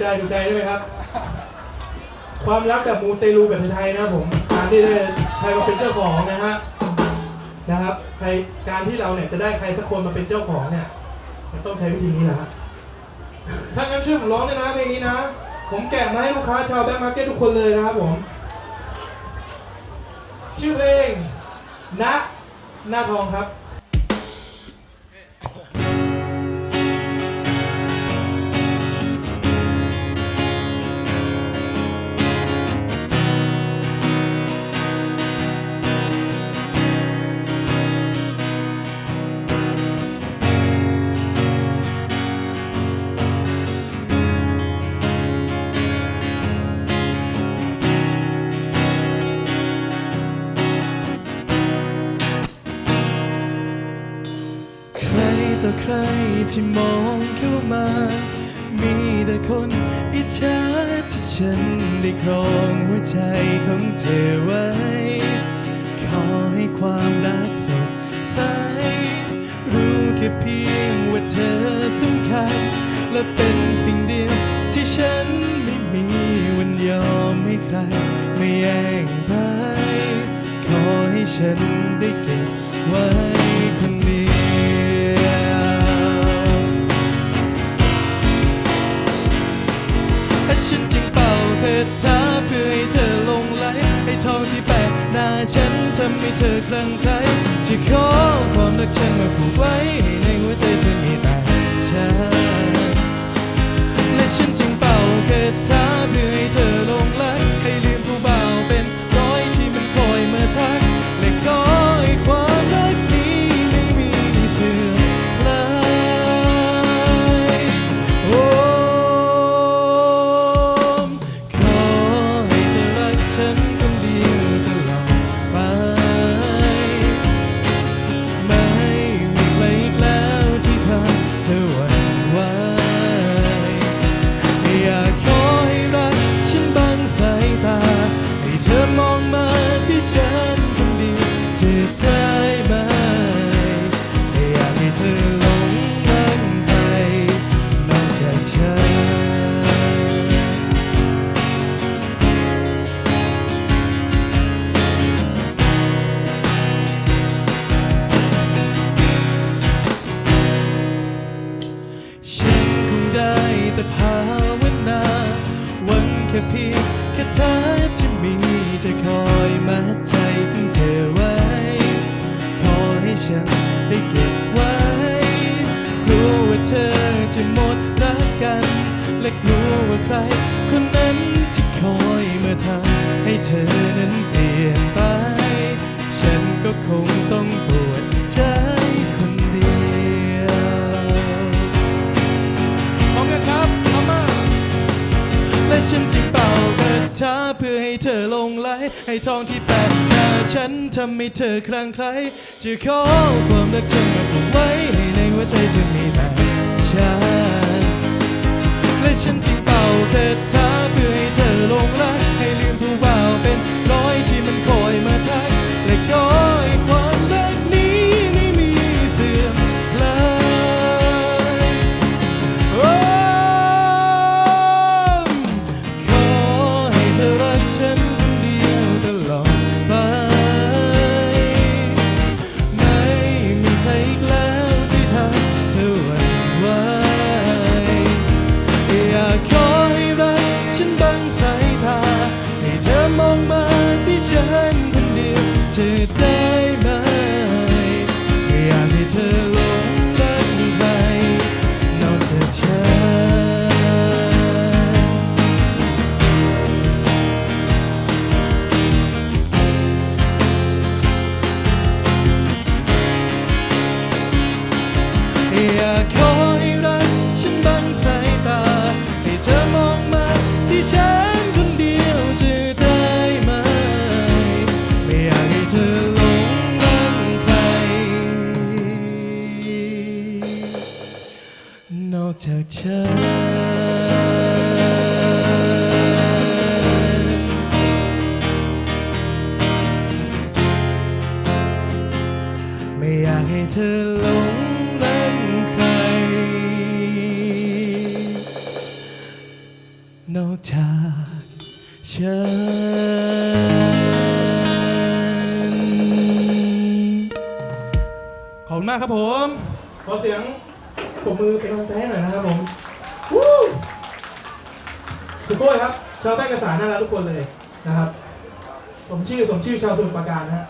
ใจถูกใจใช่ไหมครับ ความรักแบบมูเตลูแบบไทยๆนะผมการที่ได้ใครมาเป็นเจ้าของนะฮะนะครับใครการที่เราเนี่ยจะได้ใครสักคนมาเป็นเจ้าของเนี่ยมันต้องใช้วิธีนี้แหละฮะถ้างั้นช่วยผมร้องด้วยนะเพลงนี้นะ ผมแกะมาให้ลูกค้าชาวแบ็คมาร์เก็ตทุกคนเลยนะครับผม ชื่อเพลงณหน้าทองครับ ต่อใครที่มองเข้ามา มีแต่คนอิจฉาที่ฉันได้ครองหัวใจของเธอไว้ ขอให้ความรักสดใส รู้แค่เพียงว่าเธอสำคัญ และเป็นสิ่งเดียวที่ฉันไม่มีวันยอมให้ใครไม่แย่งไป ขอให้ฉันได้เก็บไว้ เท่าที่แปะหน้าฉันทำให้เธอคลั่งไคล้จะขอความรักฉันมาผูกไว้ใน ให้เธอลงไหล ให้ทองที่แปดหน้าฉันทำให้เธอคลางไคล้จะขอความรักเธอมาผูกไว้ให้ในหัวใจเธอมีแต่ฉันและฉัน อกจากฉันไม่อยากให้เธอหลงรักใคร นอกจากฉัน ขอบคุณมากครับผม ขอเสียง ปรบมือเป็นกำลังใจให้หน่อยนะครับผมวู้สุโขยครับ ชาวใต้กระสาน่ารักทุกคนเลยนะครับ สมชื่อสมชื่อชาวสมุทรปราการนะฮะ